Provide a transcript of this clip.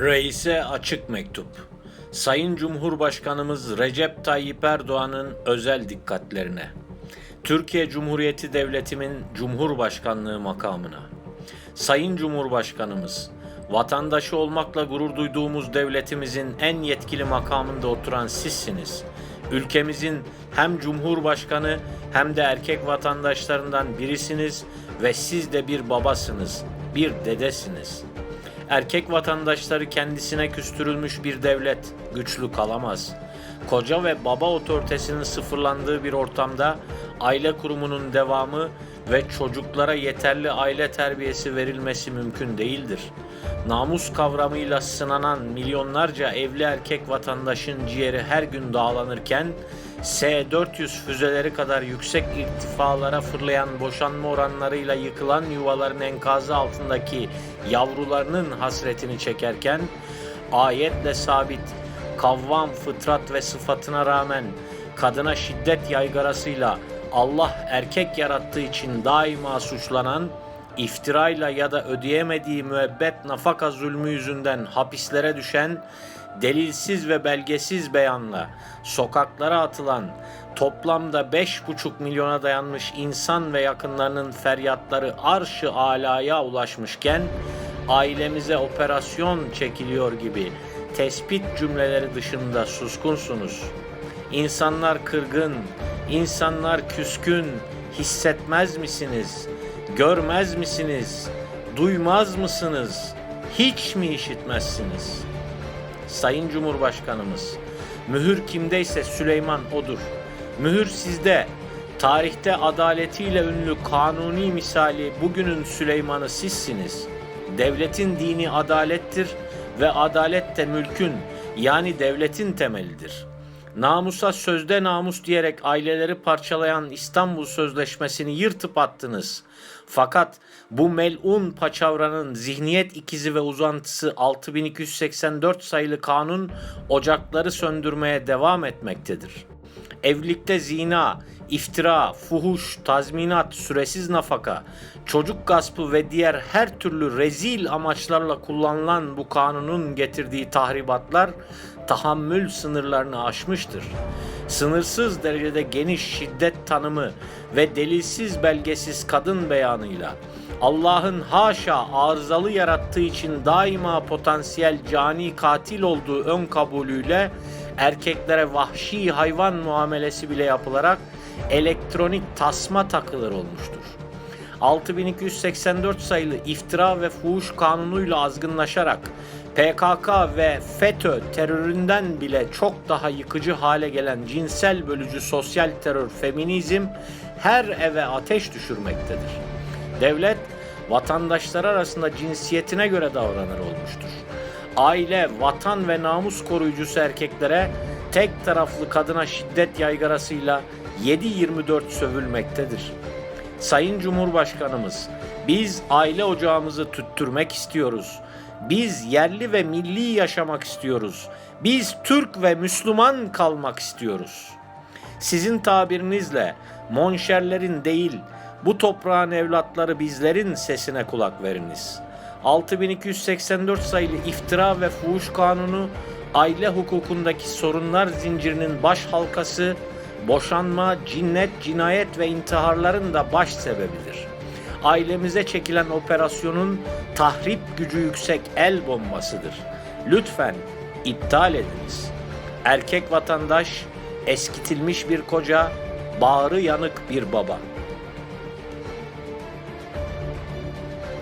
Reise açık mektup. Sayın Cumhurbaşkanımız Recep Tayyip Erdoğan'ın özel dikkatlerine. Türkiye Cumhuriyeti Devletimin Cumhurbaşkanlığı makamına. Sayın Cumhurbaşkanımız, vatandaşı olmakla gurur duyduğumuz devletimizin en yetkili makamında oturan sizsiniz. Ülkemizin hem Cumhurbaşkanı hem de erkek vatandaşlarından birisiniz ve siz de bir babasınız, bir dedesiniz.'' Erkek vatandaşları kendisine küstürülmüş bir devlet güçlü kalamaz. Koca ve baba otoritesinin sıfırlandığı bir ortamda aile kurumunun devamı ve çocuklara yeterli aile terbiyesi verilmesi mümkün değildir. Namus kavramıyla sınanan milyonlarca evli erkek vatandaşın ciğeri her gün dağlanırken S-400 füzeleri kadar yüksek irtifalara fırlayan boşanma oranlarıyla yıkılan yuvaların enkazı altındaki yavrularının hasretini çekerken ayetle sabit kavvam fıtrat ve sıfatına rağmen kadına şiddet yaygarasıyla Allah erkek yarattığı için daima suçlanan iftirayla ya da ödeyemediği müebbet nafaka zulmü yüzünden hapislere düşen, delilsiz ve belgesiz beyanla sokaklara atılan toplamda 5,5 milyona dayanmış insan ve yakınlarının feryatları arşı alaya ulaşmışken ailemize operasyon çekiliyor gibi tespit cümleleri dışında suskunsunuz. İnsanlar kırgın, insanlar küskün, hissetmez misiniz? Görmez misiniz? Duymaz mısınız? Hiç mi işitmezsiniz? Sayın Cumhurbaşkanımız, mühür kimdeyse Süleyman odur. Mühür sizde. Tarihte adaletiyle ünlü kanuni misali bugünün Süleyman'ı sizsiniz. Devletin dini adalettir ve adalet de mülkün yani devletin temelidir. Namusa sözde namus diyerek aileleri parçalayan İstanbul Sözleşmesi'ni yırtıp attınız. Fakat bu melun paçavranın zihniyet ikizi ve uzantısı 6284 sayılı kanun ocakları söndürmeye devam etmektedir. Evlilikte zina, iftira, fuhuş, tazminat, süresiz nafaka, çocuk gaspı ve diğer her türlü rezil amaçlarla kullanılan bu kanunun getirdiği tahribatlar tahammül sınırlarını aşmıştır. Sınırsız derecede geniş şiddet tanımı ve delilsiz belgesiz kadın beyanıyla Allah'ın haşa arızalı yarattığı için daima potansiyel cani katil olduğu ön kabulüyle erkeklere vahşi hayvan muamelesi bile yapılarak elektronik tasma takılır olmuştur. 6284 sayılı iftira ve fuhuş kanunuyla azgınlaşarak PKK ve FETÖ teröründen bile çok daha yıkıcı hale gelen cinsel bölücü sosyal terör feminizm her eve ateş düşürmektedir. Devlet vatandaşlar arasında cinsiyetine göre davranır olmuştur. Aile, vatan ve namus koruyucusu erkeklere tek taraflı kadına şiddet yaygarasıyla 7-24 sövülmektedir. Sayın Cumhurbaşkanımız, biz aile ocağımızı tüttürmek istiyoruz. Biz yerli ve milli yaşamak istiyoruz. Biz Türk ve Müslüman kalmak istiyoruz. Sizin tabirinizle monşerlerin değil, bu toprağın evlatları bizlerin sesine kulak veriniz. 6284 sayılı iftira ve fuhuş kanunu aile hukukundaki sorunlar zincirinin baş halkası, boşanma, cinnet, cinayet ve intiharların da baş sebebidir. Ailemize çekilen operasyonun tahrip gücü yüksek el bombasıdır. Lütfen iptal ediniz. Erkek vatandaş, eskitilmiş bir koca, bağrı yanık bir baba.''